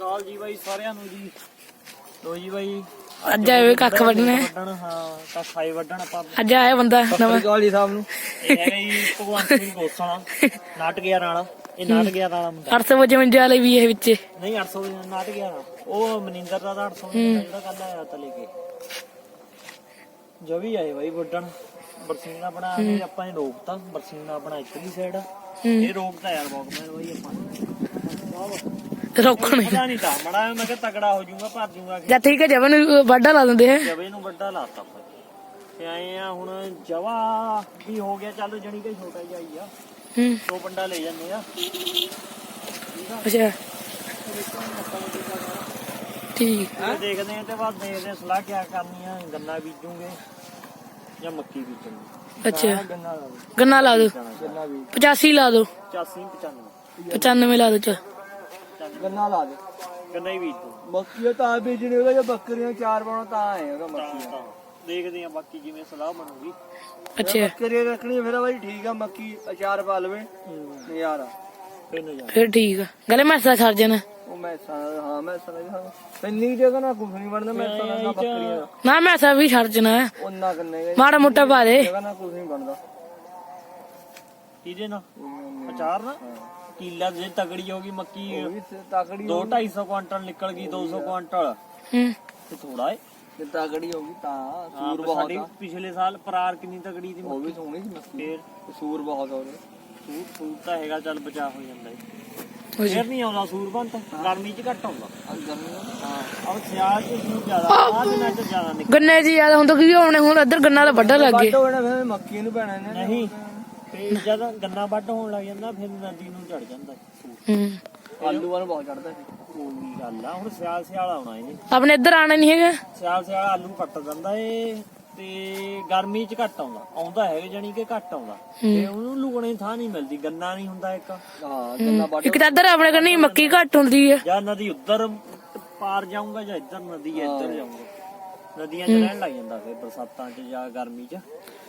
ਕਾਲ ਜੀ ਬਾਈ ਸਾਰਿਆਂ ਨੂੰ ਜੀ। ਲੋ ਜੀ ਬਾਈ ਅੱਜ ਆਏ ਹੋਏ ਕੱਖ ਵੱਢਣੇ ਵੱਢਣ। ਹਾਂ ਕੱਖ ਆਏ ਵੱਢਣ ਆਪਾਂ। ਅੱਜ ਆਇਆ ਬੰਦਾ ਨਵਾਂ। ਕਾਲ ਜੀ ਸਾਹਿਬ ਨੂੰ। ਇਹ ਹੈਗਾ ਜੀ ਭਗਵਾਨ ਸਿੰਘ ਗੋਸਾਲਾ ਨਾਟਕ ਗਿਆ ਵਾਲਾ ਇਹ ਨਾਟਕ ਗਿਆ ਵਾਲਾ ਮੁੰਡਾ। 855 ਵਾਲੇ ਵੀ ਇਹ ਵਿੱਚ। ਨਹੀਂ 800 ਦਾ ਨਾਟਕ ਗਿਆ ਉਹ ਮਨਿੰਦਰ ਦਾ ਤਾਂ 800 ਦਾ ਜਿਹੜਾ ਕੱਲ ਆਇਆ ਤਾਂ ਲੈ ਕੇ। ਜੋ ਵੀ ਆਏ ਬਾਈ ਵੱਢਣ। ਬਰਸੀਨਾ ਆਪਣਾ ਇਹ ਆਪਾਂ ਨੇ ਰੋਕਤਾ। ਬਰਸੀਨਾ ਆਪਣਾ ਇੱਧਰਲੀ ਸਾਈਡ ਆ। ਇਹ ਰੋਕਤਾ ਯਾਰ ਵਾਕਮੈਨ ਬਾਈ ਆਪਾਂ। ਰੋਕਣੇ। ਪਤਾ ਨਹੀਂ ਤਾਂ ਮੜਾ ਮੈਂ ਕਿਹਾ ਤਗੜਾ ਹੋ ਜਾਊਗਾ ਭਰ ਜਾਊਗਾ ਜਾਂ ਠੀਕ ਹੈ ਜਵਨ ਵਾਢਾ ਲਾ ਦਿੰਦੇ ਹੈ। ਜਵੇ ਨੂੰ ਵੱਡਾ ਲਾਤਾ ਆਪਾਂ ਤੇ ਆਏ ਆ ਹੁਣ ਜਵਾ ਵੀ ਹੋ ਗਿਆ ਚੱਲ ਜਣੀ ਕਿ ਛੋਟਾ ਜਿਹਾ ਹੀ ਆ। ਹੂੰ। ਦੋ ਪੰਡਾ ਲੈ ਜਾਂਦੇ ਆ। ਅੱਛਾ। ਠੀਕ। ਫਿਰ ਦੇਖਦੇ ਆ ਤੇ ਬਾਅਦ ਦੇਖਦੇ ਆ ਸਲਾਹ ਕਿਆ ਕਰਨੀ ਆ ਗੰਨਾ ਬੀਜੂਗੇ ਜਾਂ ਮੱਕੀ ਬੀਜੂਗੇ। ਅੱਛਾ। ਗੰਨਾ ਗੰਨਾ ਲਾ ਦੋ ਗੰਨਾ ਵੀ 85 ਲਾ ਦੋ 85 95 95 ਲਾ ਦੋ ਚ ਗੰਨਾ ਲਾ ਦੇ। ਗੰਨਾ ਹੀ ਬੀਜ ਦੋ। ਮੱਕੀ ਤਾਂ ਬੀਜਣੀ ਉਹਦਾ ਜੇ ਬੱਕਰੀਆਂ ਚਾਰ ਪਾਉਣਾ ਤਾਂ ਆਏ ਉਹਦਾ ਤਾਂ ਦੇਖਦੇ ਆ ਬਾਕੀ ਜਿਵੇਂ ਸਲਾਹ ਬਣੂਗੀ। ਅੱਛਾ। ਬੱਕਰੀਆਂ ਰੱਖਣੀ ਫਿਰ ਬਾਈ ਠੀਕ ਆ ਮੱਕੀ ਅਚਾਰ ਪਾ ਲਵੇ ਨਜ਼ਾਰਾ ਫਿਰ ਨਾ ਜਾ ਫਿਰ ਠੀਕ ਆ। ਗਲੇ ਮੈਸਾ ਛੱਡ ਜਾਣਾ। ਉਹ ਮੈਂ ਹਾਂ ਮੈਂ ਸਮਝਦਾ ਇੰਨੀ ਜਗ੍ਹਾ ਨਾ ਕੁਝ ਨਹੀਂ ਬਣਦਾ ਮੈਂ ਸਮਝਦਾ ਬੱਕਰੀਆਂ ਦਾ। ਨਾ ਮੈਸਾ ਵੀ ਛੱਡ ਜਾਣਾ। ਉਹਨਾਂ ਕੰਨੇ ਮਾੜਾ ਮੋਟਾ ਪਾ ਦੇ। ਜਗ੍ਹਾ ਨਾ ਕੁਝ ਨਹੀਂ ਬਣਦਾ। ਕਿਹਦੇ ਨਾਲ? ਅਚਾਰ ਨਾ ਕੀਲਾ ਜੇ ਤਗੜੀ ਹੋ ਗਈ ਮੱਕੀ ਉਹ ਵੀ ਤਾਕੜੀ 2 250 ਕੁਆਂਟਲ ਨਿਕਲ ਗਈ 200 ਕੁਆਂਟਲ। ਹੂੰ। ਤੇ ਥੋੜਾ ਏ। ਤੇ ਤਾਕੜੀ ਹੋ ਗਈ ਤਾਂ ਹਾਂ, ਸੂਰ ਬਹੁਤ ਸਾਡੀ ਆ। ਪਿਛਲੇ ਸਾਲ ਪਰਾਰ ਕਿੰਨੀ ਤਗੜੀ ਦੀ ਉਹ ਵੀ ਸੋਹਣੀ ਸੀ ਮੱਕੀ। ਫੇਰ ਤੇ ਸੂਰ ਬਹੁਤ ਆ ਉਹਦੇ। ਸੂਰ ਸੂਰ ਤਾਂ ਹੈਗਾ ਚੱਲ ਬਚਾ ਹੋ ਜਾਂਦਾ ਏ। ਹੋ ਜੀ। ਫੇਰ ਨਹੀਂ ਆਉਂਦਾ ਸੂਰ ਬੰਤ ਗਰਮੀ 'ਚ ਘੱਟ ਆਉਂਦਾ। ਆ ਗਰਮੀ ਆ। ਹਾਂ ਅਬ ਸਿਆਲ 'ਚ ਸੂਰ ਜ਼ਿਆਦਾ ਆ ਦਿਨਾਂ 'ਚ ਜ਼ਿਆਦਾ ਨਿਕਲ ਗੰਨੇ ਜੀ ਯਾਦ ਹੁੰਦਾ ਕਿ ਹੁਣ ਹੁਣ ਇੱਧਰ ਗੰਨਾ ਦਾ ਵੱਡਾ ਲੱਗ ਗਿਆ ਹੋਣਾ ਫਿਰ ਮੱਕੀ ਨੂੰ ਪੈਣਾ ਇਹਨੇ ਨਹੀਂ। ਤੇ ਜਦ ਗੰਨਾ ਵੱਢ ਹੋਣ ਲੱਗ ਜਾਂਦਾ ਫਿਰ ਨਦੀ ਨੂੰ ਚੜ ਜਾਂਦਾ ਸੂਰ ਹੂੰ। ਆਲੂਆਂ ਨੂੰ ਬਹੁਤ ਚੜਦਾ ਸੀ ਉਹ ਵੀ ਗੱਲ ਆ ਹੁਣ ਸਿਆਲ ਸਿਆਲ ਆਉਣਾ ਇਹਨੇ। ਆਪਣੇ ਇੱਧਰ ਆਣਾ ਨਹੀਂ ਹੈਗਾ? ਸਿਆਲ ਸਿਆਲ ਆਲੂ ਪੱਟ ਜਾਂਦਾ ਏ ਤੇ ਗਰਮੀ 'ਚ ਘੱਟ ਆਉਂਦਾ। ਆਉਂਦਾ ਹੈਗਾ ਜਾਨੀ ਕਿ ਘੱਟ ਆਉਂਦਾ। ਤੇ ਉਹਨੂੰ ਲੁਕਣੇ ਥਾਂ ਨਹੀਂ ਮਿਲਦੀ ਗੰਨਾ ਨਹੀਂ ਹੁੰਦਾ ਇੱਕ। ਹਾਂ ਗੰਨਾ ਵੱਢ ਇੱਕ ਤਾਂ ਇੱਧਰ ਆਪਣੇ ਕੰਨੀ ਮੱਕੀ ਘੱਟ ਹੁੰਦੀ ਹੈ ਜਾਂ ਨਦੀ ਉੱਧਰ ਪਾਰ ਜਾਊਂਗਾ ਜਾਂ ਇੱਧਰ ਨਦੀ ਹੈ ਇੱਧਰ ਜਾਊਂਗਾ। ਨਦੀਆਂ 'ਚ ਰਹਿਣ ਲੱਗ ਜਾਂਦਾ ਫਿਰ ਬਰਸਾਤਾਂ 'ਚ ਜਾਂ ਗਰਮੀ 'ਚ।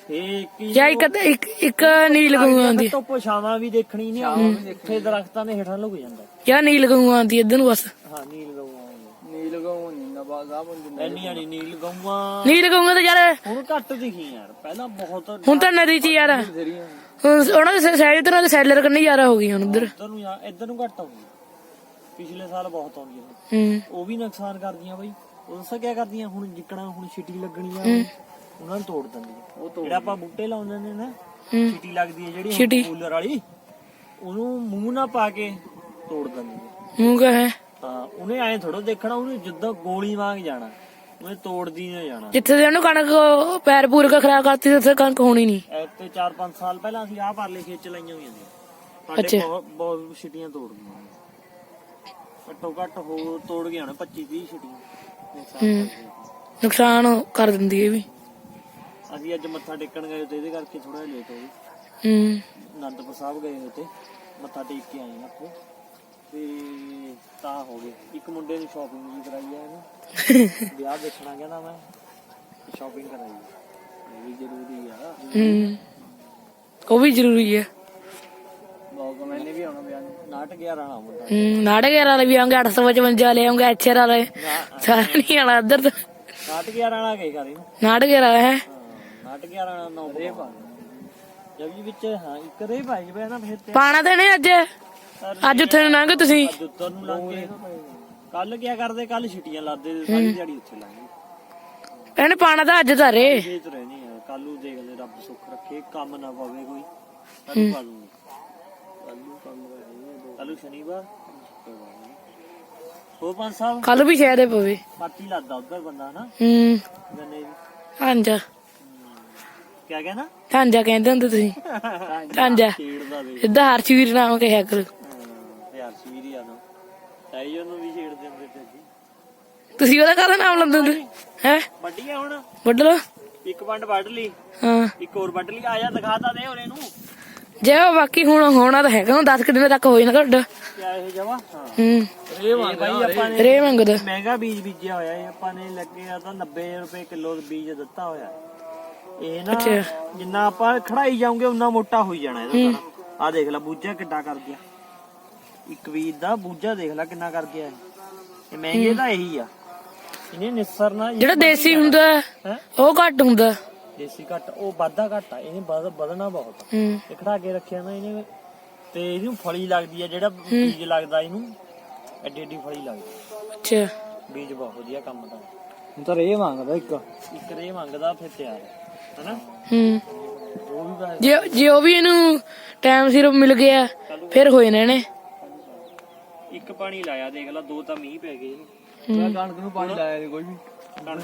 ਇਹ ਕੀ ਜਾਂ ਇੱਕ ਇੱਕ ਇੱਕ ਨੀਲ ਗਊ ਆਉਂਦੀ ਧੁੱਪ ਛਾਵਾਂ ਵੀ ਦੇਖਣੀ ਨਹੀਂ ਆਉਂਦੀ। ਇੱਥੇ ਦਰਖਤਾਂ ਦੇ ਹੇਠਾਂ ਲੁਕ ਜਾਂਦਾ। ਜਾਂ ਨੀਲ ਗਊ ਆਉਂਦੀ ਇੱਧਰ ਨੂੰ ਬਸ। ਹਾਂ ਨੀਲ ਗਊਆਂ ਨੀਲ ਗਾਉਂ ਨਹੀਂ ਨਾ ਬਾਗਾ ਬੰਦ ਐਨੀਆਂ ਨੀ ਨੀਲ ਗਊਆਂ। ਨੀਲ ਗਊ ਤਾਂ ਯਾਰ ਹੁਣ ਘੱਟ ਦਿਖੀ ਯਾਰ। ਪਹਿਲਾਂ ਬਹੁਤ ਹੁਣ ਤਾਂ ਨਦੀ 'ਚ ਯਾਰ। ਹੁਣ ਉਹਨਾਂ ਦੇ ਤੋਂ ਉਹਨਾਂ ਦੇ ਸੈਲਰ ਕੰਨੀ ਯਾਰਾ ਹੋ ਗਈ ਹੁਣ ਉਧਰ ਇੱਧਰ ਨੂੰ ਜਾਂ ਇੱਧਰ ਨੂੰ ਘੱਟ ਆਉਂਦੀ ਪਿਛਲੇ ਸਾਲ ਬਹੁਤ ਆਉਂਦੀਆਂ ਹੂੰ। ਉਹ ਵੀ ਨੁਕਸਾਨ ਕਰਦੀਆਂ ਬਈ। ਉਹ ਦੱਸਾਂ ਕੀ ਕਰਦੀਆਂ? ਹੁਣ ਜਿੱਕਣਾ ਹੁਣ ਛਿੱਟੀ ਲੱਗਣੀ ਆ। ਉਹਨਾਂ ਨੂੰ ਤੋੜ ਦਿੰਦੀਆਂ ਉਹ ਜਿਹੜਾ ਆਪਾਂ ਬੂਟੇ ਲਾਉਂਦੇ ਨੇ ਨਾ ਹੂੰ। ਛਿੱਟੀ ਲੱਗਦੀ ਹੈ ਜਿਹੜੀ ਛਿਟੀ। ਹੁਣ ਕੂਲਰ ਵਾਲੀ ਉਹਨੂੰ ਮੂੰਹ ਨਾ ਪਾ ਕੇ ਤੋੜ ਦਿੰਦੀਆਂ ਮੂੰਹ ਕਾ ਹੈ? ਹਾਂ ਉਹਨੇ ਐਂ ਥੋੜਾ ਦੇਖਣਾ ਉਹਨੇ ਜਿੱਦਾਂ ਗੋਲੀ ਵਾਂਗ ਜਾਣਾ ਉਹਨੇ ਤੋੜਦੀ ਨੇ ਜਾਣਾ। ਜਿੱਥੇ ਦੇ ਉਹਨੂੰ ਕਣਕ ਪੈਰ ਪੂਰ ਕੇ ਖਰਾਬ ਕਰਤੀ ਤੇ ਉੱਥੇ ਕਣਕ ਹੋਣੀ ਨਹੀਂ। ਐ ਤੇ 4-5 ਸਾਲ ਪਹਿਲਾਂ ਅਸੀਂ ਆਹ ਪਰਲੇ ਖੇਤ ਚ ਲਾਈਆਂ ਹੋਈਆਂ ਸੀ। ਸਾਡੇ ਅੱਛਾ। ਬਹੁਤ ਬਹੁਤ ਛਿੱਟੀਆਂ ਤੋੜ ਗਈਆਂ। ਘੱਟੋ ਘੱਟ ਹੋ ਤੋੜ ਗਿਆ ਹੋਣਾ 25-30 ਛਿੱਟੀਆਂ। ਨੁਕਸਾਨ। ਨੁਕਸਾਨ ਕਰ ਦਿੰਦੀ ਇਹ ਵੀ। ਅਸੀਂ ਅੱਜ ਮੱਥਾ ਟੇਕਣ ਗਏ ਤੇ ਇਹਦੇ ਕਰਕੇ ਥੋੜਾ ਲੇਟ ਹੋ ਗਏ ਹੂੰ। ਅਨੰਦਪੁਰ ਸਾਹਿਬ ਗਏ ਹੋਏ ਤੇ ਮੱਥਾ ਟੇਕ ਕੇ ਆਏ ਆਪੋ। ਤੇ ਤਾਂ ਹੋ ਗਏ। ਇੱਕ ਮੁੰਡੇ ਨੂੰ ਸ਼ਾਪਿੰਗ ਵੀ ਕਰਾਈ ਆ ਇਹਨੂੰ। ਵਿਆਹ ਦੇਖਣਾ ਕਹਿੰਦਾ ਮੈਂ। ਸ਼ਾਪਿੰਗ ਕਰਾਈ ਇਹ ਵੀ ਜ਼ਰੂਰੀ ਆ। ਹੂੰ। ਉਹ ਵੀ ਜ਼ਰੂਰੀ ਹੈ ਬਾਗਾ ਮੈਨੇ ਵੀ ਆਉਣਾ ਬਿਆਨ ਨਾਟਕ ਗਿਆ ਰਾਣਾ ਮੁੰਡਾ। ਹੂੰ ਨਾਟਕ ਵਾਲੇ ਵੀ ਆਉਂਗੇ 855 ਲੈ ਆਉਂਗੇ ਐਚਆਰ ਵਾਲੇ। ਸਾਰਾ ਨਹੀਂ ਆਣਾ ਇੱਧਰ ਤਾਂ। ਨਾਟਕ ਗਿਆ ਰਾਣਾ ਗਏ ਕਰੇ ਨੂੰ ਨਾਟਕ ਵਾਲਾ ਹੈ। ਹਾਂ ਨਾਟਕ ਗਿਆ ਰਾਣਾ ਨੌ ਰੇ ਪਾ ਜਬੀ ਵਿੱਚ ਹਾਂ ਇੱਕ ਰੇ ਭਾਈ ਜਵੇ ਨਾ ਫਿਰ ਤੇ ਪਾਣਾ ਤਾਂ ਨਹੀਂ ਅੱਜ। ਅੱਜ ਉੱਥੇ ਨੂੰ ਲੰਘ ਤੁਸੀਂ। ਅੱਜ ਉੱਤਰ ਨੂੰ ਲੰਘ ਗਏ। ਕੱਲ ਕੀ ਕਰਦੇ? ਕੱਲ ਛਿੱਟੀਆਂ ਲਾਦੇ ਸਾਰੀ ਦਿਹਾੜੀ ਉੱਥੇ ਲੰਘ ਇਹਨੇ ਪਾਣਾ ਤਾਂ ਅੱਜ ਤਾਂ ਰੇ। ਗਈ ਤੇ ਰਹਿਣੀ ਆ। ਕੱਲੂ ਦੇਖ ਲੈ ਰੱਬ ਸੁੱਖ ਰੱਖੇ ਕੰਮ ਨਾ ਪਵੇ ਕੋਈ। ਕੱਲੂ ਪਾ ਕੱਲੂ ਕੰਮ ਕੱਲੂ ਸ਼ਨੀਵਾਰ। ਪੰਜ ਸਾਹਿਬ? ਕੱਲ ਵੀ ਸ਼ਾਇਦ ਪਵੇ। ਪਾਤੀ ਲਾਦਾ ਉਧਰ ਬੰਦਾ ਨਾ ਹੂੰ। ਗੰਨੇ ਦੀ। ਹਾਂਜਾ ਕਿਆ ਕਹਿੰਦਾ ਹੁੰਦੇ ਤੁਸੀਂ। ਹਾਂਜਾ ਛੇੜਦਾ ਦੇ ਸਿੱਧਾ ਹਰਸ਼ਵੀਰ ਨਾਮ ਕਿਹਾ ਕਰੋ। ਯਾਰ ਸਵੀਰੀ ਆ ਨਾ। ਤਾਈ ਉਹਨੂੰ ਵੀ ਛੇੜਦੇ ਹੁੰਦੇ ਤੇ ਜੀ ਤੁਸੀਂ ਉਹਦਾ ਕਾਹਦਾ ਨਾਮ ਲੈਂਦੇ ਹੁੰਦੇ? ਹੈ? ਵੱਡੀਆਂ ਹੁਣ। ਵੱਢ ਲਓ। ਇੱਕ ਵੰਡ ਵੱਢ ਲਈ। ਹਾਂ। ਇੱਕ ਹੋਰ ਵੱਢ ਲਈ। ਆ ਜਾ ਦਿਖਾਤਾ ਦੇ ਉਹਨੇ ਨੂੰ। ਜੇ ਉਹ ਬਾਕੀ ਹੁਣ ਹੋਣਾ ਤਾਂ ਹੈਗਾ ਹੁਣ 10 ਦਿਨ ਤੱਕ ਹੋ ਜਾਣਾ ਤੁਹਾਡਾ ਕਿਆ ਇਹ ਜਵਾ ਹਾਂ। ਹੂੰ। ਆਪਾਂ ਨੇ ਰੇ ਮੰਗਦਾ ਮਹਿੰਗਾ ਬੀਜ ਬੀਜਿਆ ਹੋਇਆ ਇਹ। ਆਪਾਂ ਨੇ ਲੱਗੇ ਆ ਤਾਂ 90 ਰੁਪਏ ਕਿਲੋ ਬੀਜ ਦਿੱਤਾ ਹੋਇਆ। ਇਹ ਨਾ ਅੱਛਾ। ਜਿੰਨਾ ਆਪਾਂ ਖੜਾਈ ਜਾਉਂਗੇ ਉਨਾ ਮੋਟਾ ਹੋਈ ਜਾਣਾ ਇਹਦਾ ਆ ਦੇਖ ਲੈ ਬੂਝਾ ਕਿੱਡਾ ਕਰ ਗਿਆ। ਇੱਕ ਬੀਜ ਦਾ ਬੂਝਾ ਦੇਖ ਲੈ ਕਿੰਨਾ ਕਰ ਗਿਆ ਇਹ। ਇਹ ਮਹਿੰਗੇ ਤਾਂ ਇਹੀ ਆ। ਇਹਨੇ ਨਿਸਰ ਨਾ ਜਿਹੜਾ ਦੇਸੀ ਹੁੰਦਾ ਹੈ? ਉਹ ਘੱਟ ਹੁੰਦਾ। ਦੇਸੀ ਘੱਟ ਉਹ ਵਾਧਾ ਘੱਟ ਆ। ਇਹਨੇ ਵਧ ਵਧਣਾ ਬਹੁਤ। ਆ। ਹੂੰ। ਇਹ ਖੜਾ ਕੇ ਰੱਖਿਆ ਨਾ ਇਹਨੇ। ਤੇ ਇਹਨੂੰ ਫਲੀ ਲੱਗਦੀ ਆ ਜਿਹੜਾ ਬੀਜ ਲੱਗਦਾ ਇਹਨੂੰ ਐਡੀ ਐਡੀ ਫਲੀ ਲੱਗਦੀ ਅੱਛਾ। ਬੀਜ ਬਹੁਤ ਵਧੀਆ ਕੰਮ ਦਾ। ਹੁਣ ਤਾਂ ਰੇ ਮੰਗਦਾ ਇੱਕ। ਇੱਕ ਰੇ ਮੰਗਦਾ ਫਿਰ ਤਿਆਰ ਹੈ ਹਨਾ? ਹੂੰ। ਉਹ ਵੀ ਬਸ ਜੇ ਜੇ ਉਹ ਵੀ ਇਹਨੂੰ ਟਾਈਮ ਸਿਰ ਮਿਲ ਗਿਆ ਫਿਰ ਹੋ ਜਾਣਾ ਇਹਨੇ। ਇੱਕ ਪਾਣੀ ਲਾਇਆ ਦੇਖ ਲਾ ਦੋ ਤਾਂ ਮੀਂਹ ਪੈ ਗਏ ਇਹਨੂੰ। ਮੈਂ ਕਣਕ ਨੂੰ ਪਾਣੀ ਲਾਇਆ ਨਹੀਂ ਕੋਈ ਵੀ। ਕਣਕ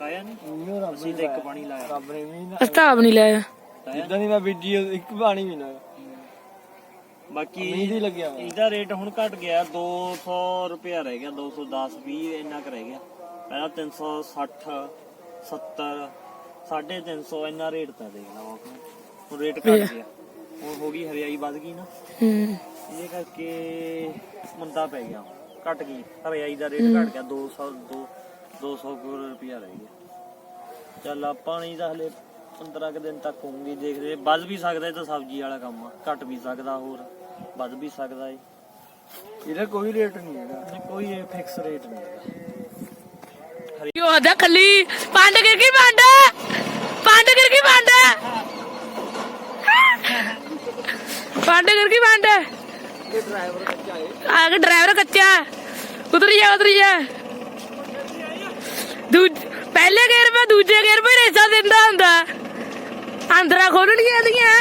ਲਾਇਆ। ਨਹੀਂ ਉਹ ਰੱਬ ਅਸੀਂ ਤਾਂ ਇੱਕ ਪਾਣੀ ਲਾਇਆ। ਰੱਬ ਨੇ ਵੀ ਨਾ ਅਸਤਾਬ ਨਹੀਂ ਲਾਇਆ। ਲਾਇਆ ਜਿੱਦਾਂ ਦੀ ਮੈਂ ਬੀਜੀ ਇੱਕ ਪਾਣੀ ਵੀ ਨਾ ਬਾਕੀ ਮੀਂਹ ਦੀ ਲੱਗਿਆ ਹੋਇਆ। ਇਹਦਾ ਰੇਟ ਹੁਣ ਘਟ ਗਿਆ 200 ਰੁਪਿਆ ਰਹਿ ਗਿਆ 210 20 ਇੰਨਾ ਕੁ ਰਹਿ ਗਿਆ। ਪਹਿਲਾਂ 360 70 350 ਇੰਨਾ ਰੇਟ ਤਾਂ ਦੇਖ ਲਾ ਉਹ ਹੁਣ ਰੇਟ ਘਟ ਗਿਆ। ਹੁਣ ਹੋ ਗਈ ਹਰਿਆਈ ਵੱਧ ਗਈ ਨਾ। ਹੂੰ। ਇਹ ਕਰਕੇ ਮੰਦਾ ਪੈ ਗਿਆ ਘਟ ਗਈ। ਹਰਿਆਈ ਦਾ ਰੇਟ ਘਟ ਗਿਆ 200 ਦੋ 200 ਰੁਪਿਆ ਰਹਿ ਗਿਆ। ਚੱਲ ਆਪਾਂ ਨਹੀਂ ਤਾਂ ਹਲੇ 15 ਕੁ ਦਿਨ ਤੱਕ ਹੋਊਗੀ ਦੇਖਦੇ। ਵੱਧ ਵੀ ਸਕਦਾ ਇਹ ਤਾਂ ਸਬਜ਼ੀ ਵਾਲਾ ਕੰਮ ਆ ਘਟ ਵੀ ਸਕਦਾ ਹੋਰ ਵੱਧ ਵੀ ਸਕਦਾ ਏ ਇਹਦਾ ਕੋਈ ਰੇਟ ਨਹੀਂ ਹੈਗਾ। ਕੋਈ ਫਿਕਸ ਰੇਟ ਨਹੀਂ ਹੈਗਾ। ਕਿਉਂ ਆਦਾ ਕੱਲੀ ਪੰਡ ਗਿਰ ਗਈ ਪੰਡ? ਗਈ ਪੰਡ ਇਹ ਡਰਾਈਵਰ ਕੱਚਾ ਹੈ ਆ ਕੇ ਡਰਾਈਵਰ ਕੱਚਾ ਉਤਰ ਜਾ ਉਤਰ ਜਾ ਦੂਜ ਪਹਿਲੇ ਗੇਰ 'ਤੇ ਦੂਜੇ ਗੇਰ 'ਤੇ ਰੇਸਾ ਦਿੰਦਾ ਹੁੰਦਾ। ਅੰਦਰਾਂ ਖੋਲਣੀਆਂ ਦੀਆਂ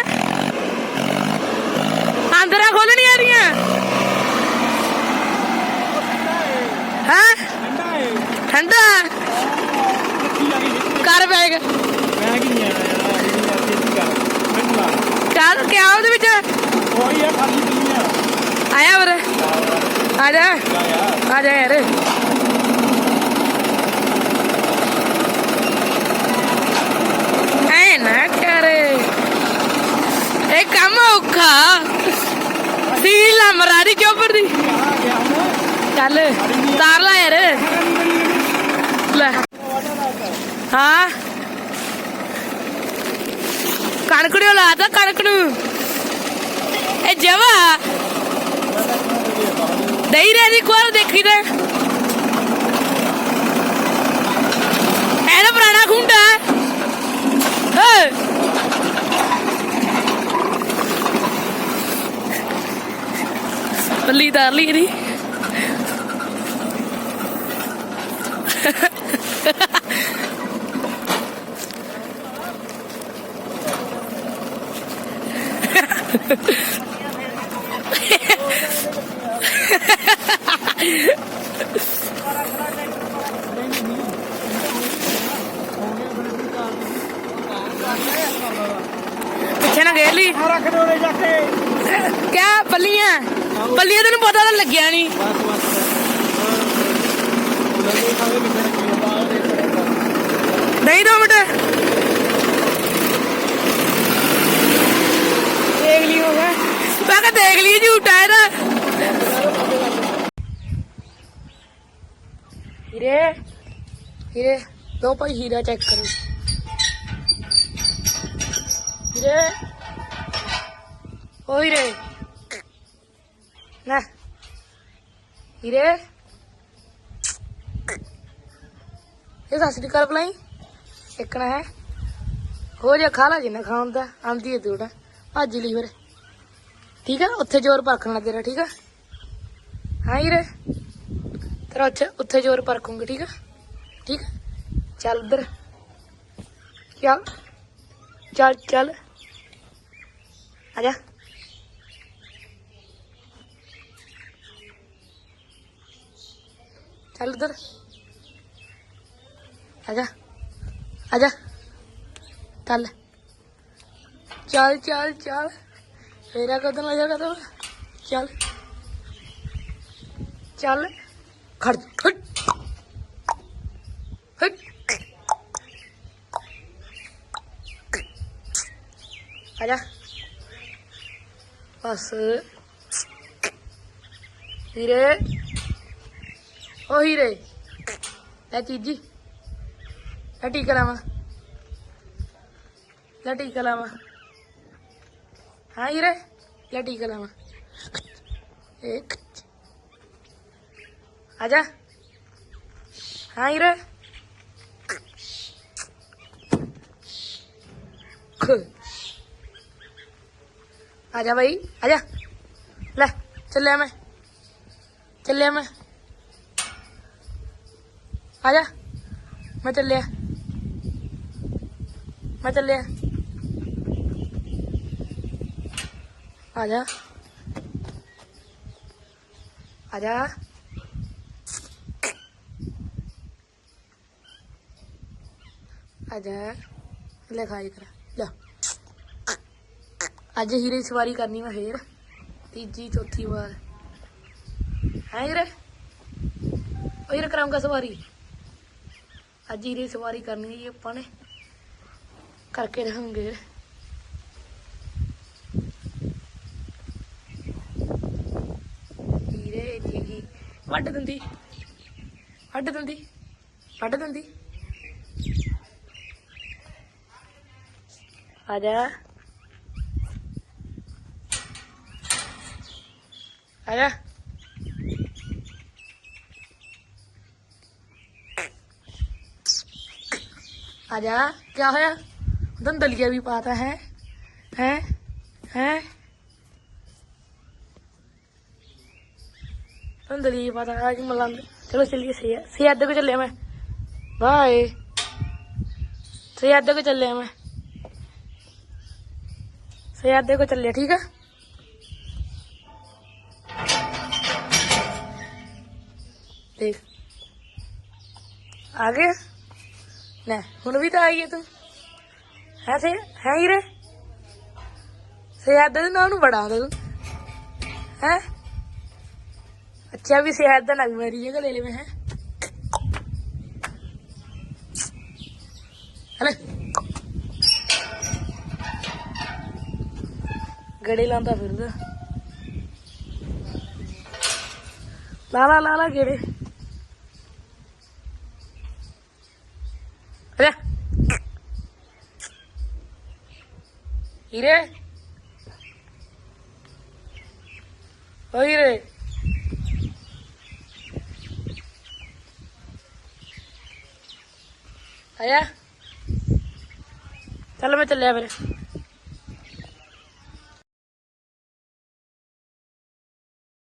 ਅੰਦਰਾਂ ਖੋਲਣੀਆਂ ਦੀਆਂ ਹਾਂ? ਠੰਡਾ ਕਰ ਬੈਗ ਮੈਂ ਕੀ ਨਹੀਂ ਆਣਾ ਯਾਰ ਇਹ ਕਰ ਮੈਨੂੰ ਚੱਲ ਕਿਆ ਉਹਦੇ ਵਿੱਚ? ਕੋਈ ਆ ਖਾਲੀ ਦੁਨੀਆ ਆਇਆ ਵਰ ਆ ਜਾ। ਆ ਜਾ ਯਾਰ। ਐ ਨਾ ਕਰ। ਇਹ ਕੰਮ ਔਖਾ। ਸੀਲਾ ਮਰਾਰੀ ਚੋਪਰ ਦੀ ਚੱਲ ਤਾਰ ਲਾ ਯਾਰ। ਲੈ। ਹਾਂ। ਕਣਕ ਨੂੰ ਲਾਤਾ, ਕਣਕ ਨੂੰ। ਇਹ ਜਵਾ ਦਈ ਰੇ ਦੀ ਕੋਲ ਦੇਖੀ ਤੇ। ਇਹਦਾ ਪੁਰਾਣਾ ਖੁੰਡਾ ਹੈ। ਬੱਲੀ ਤਾਰ ਲਈ ਇਹਦੀ। ਪਿੱਛੇ ਨਾ ਗੇਰ ਲਈ। ਰੱਖ ਦੇ ਉਰੇ ਜਾ ਕੇ। ਕਿਆ? ਪੱਲੀਆਂ? ਪੱਲੀਆਂ ਤੈਨੂੰ ਪਤਾ ਤਾਂ ਲੱਗਿਆ ਨਹੀਂ ਬਸ ਬਸ। ਉਹਨਾਂ ਦੇ ਖਾਵੇ ਕਿੱਥੇ ਰੱਖੀ ਆ ਬਾਹਰ ਦੇ ਨਹੀਂ ਦੋ ਮਿੰਟ ਦੇਖ ਲਈ ਹੋ ਗਿਆ ਮੈਂ ਕਿਹਾ ਦੇਖ ਲਈ ਝੂਠਾ ਇਹਦਾ ਹੀਰੇ ਹੀਰੇ ਭਾਈ ਹੀਰਾ ਚੈੱਕ ਕਰੋ। ਹੀਰੇ। ਓ ਹੀਰੇ। ਨਾ ਹੀਰੇ। ਇਹ ਸਤਿ ਸ੍ਰੀ ਅਕਾਲ ਬੁਲਾਈ ਇੱਕਣਾ ਹੈ। ਹੋ ਜਾ, ਖਾ ਲਾ ਜਿੰਨਾ ਖਾਉਂਦਾ ਆਂਦੀ ਹੈ ਤੂੜਾ ਭੱਜ ਲਈ ਫਿਰ। ਠੀਕ ਆ ਉੱਥੇ ਜ਼ੋਰ ਪਰਖਣਾ ਤੇਰਾ ਠੀਕ ਆ? ਹਾਂ ਹੀਰੇ। ਤੇਰਾ ਉੱਥੇ ਉੱਥੇ ਜ਼ੋਰ ਪਰਖੂੰਗੀ, ਠੀਕ ਆ? ਠੀਕ ਆ? ਚੱਲ ਉਧਰ ਚੱਲ ਚੱਲ ਚੱਲ ਆ ਜਾ ਚੱਲ ਉਧਰ ਆ ਜਾ ਆ ਜਾ ਚੱਲ ਚੱਲ ਚੱਲ ਚੱਲ ਮੇਰਾ ਕਦਮ ਆ ਜਾ ਕਦਮ ਚੱਲ ਚੱਲ ਖੜ ਖੜ ਹਟ ਆ ਜਾ ਬਸ ਹੀਰੇ ਓ ਹੀਰੇ ਲੈ ਚੀਜੀ ਲੈ ਟੀਕਾ ਲਾਵਾਂ ਲੈ ਟੀਕਾ ਲਾਵਾਂ ਹਾਂ ਹੀਰੇ ਲੈ ਟੀਕਾ ਲਾਵਾਂ ਇੱਕ ਆਜਾ ਹਾਂ ਹੀਰੇ ਆਜਾ ਭਾਈ ਆਜਾ ਲੈ ਚੱਲਿਆ ਮੈਂ ਚੱਲਿਆ ਮੈਂ ਆਜਾ ਮੈਂ ਚੱਲਿਆ ਮੈਂ ਚੱਲਿਆ ਆਜਾ ਆਜਾ ਆਜਾ ਲੈ ਖਾਈ ਕਰ ਲੈ ਅੱਜ ਹੀਰੇ ਦੀ ਸਵਾਰੀ ਕਰਨੀ ਮੈਂ ਫੇਰ। ਤੀਜੀ, ਚੌਥੀ ਵਾਰ ਹੈ ਹੀਰੇ? ਉਹ ਹੀਰੇ ਕਰਾਂਗਾ ਸਵਾਰੀ। ਅੱਜ ਹੀਰੇ ਸਵਾਰੀ ਕਰਨੀ ਹੈ ਜੀ ਆਪਾਂ ਨੇ। ਕਰਕੇ ਰਹਾਂਗੇ। ਹੀਰੇ ਜੀ ਵੱਢ ਦਿੰਦੀ। ਵੱਢ ਦਿੰਦੀ। ਵੱਢ ਦਿੰਦੀ। ਆ ਜਾ। आजा। आजा, क्या होया उधर दलिया भी पाता है। हैं? हैं? उधर दलिया पाता है। आज मला चलो चलिए सही है सही आधे को चले मैं बाय। सही आधे को चले मैं सही आधे को चले, ठीक है? ਦੇਖ। ਆ ਗਿਆ ਨਾ ਹੁਣ ਵੀ ਤਾਂ ਆਈ ਹੈ ਤੂੰ। ਹੈ ਸੇ ਹੈ ਹੀ ਰੇ ਸਿਆਦ ਦੇ ਨੂੰ ਬੜਾ ਆਉਂਦਾ ਤੂੰ। ਹੈ? ਅੱਛਾ ਵੀ ਸਿਆਦ ਦਾ ਲੱਗ ਮੇਰੀ ਜਗ੍ਹਾ ਲੈ ਲਵੇਂ, ਹੈ? ਗੜੇ ਲਾਂਦਾ ਫਿਰਦਾ। ਲਾ ਲਾ ਲਾ ਲਾ ਗੇੜੇ। ਅਰੇ ਹੀਰੇ ਓ ਹੀਰੇ ਆਇਆ ਚੱਲ ਮੈਂ ਚੱਲਿਆ ਫਿਰ